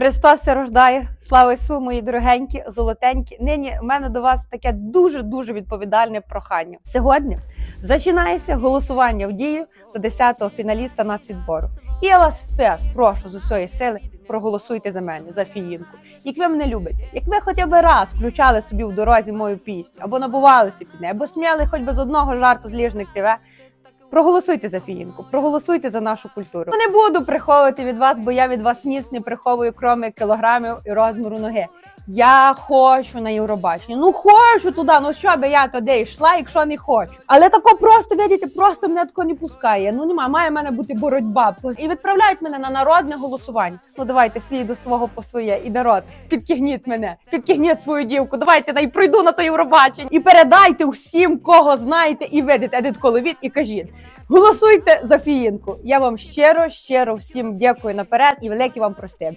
Христос рождає, слава Ісу, мої дорогенькі, золотенькі. Нині в мене до вас таке дуже дуже відповідальне прохання. Сьогодні починається голосування в дію за 10-го фіналіста нацвідбору. І я вас фест прошу з усієї сили. Проголосуйте за мене, за фіїнку. Як ви мене любите, як ви хоча б раз включали собі в дорозі мою пісню, або набувалися під нею, або сміяли хоч би з одного жарту з ліжник ТВ, Проголосуйте за фіїнку, проголосуйте за нашу культуру. Не буду приховувати від вас, бо я від вас ніц не приховую, крім кілограмів і розміру ноги. Я хочу на Євробачення. Ну хочу туди. Ну що би я туди йшла, якщо не хочу. Але тако просто видите, просто мене тако не пускає. Ну нема, має в мене бути боротьба. І відправляють мене на народне голосування. Ну давайте свій до свого по своє і народ. Підкигніть мене, підкигніть свою дівку. Давайте дай пройду на то Євробачення і передайте всім, кого знаєте, і видите Едит Коловіт, і кажіть. Голосуйте за фіїнку. Я вам щиро, щиро всім дякую наперед і великі вам прости.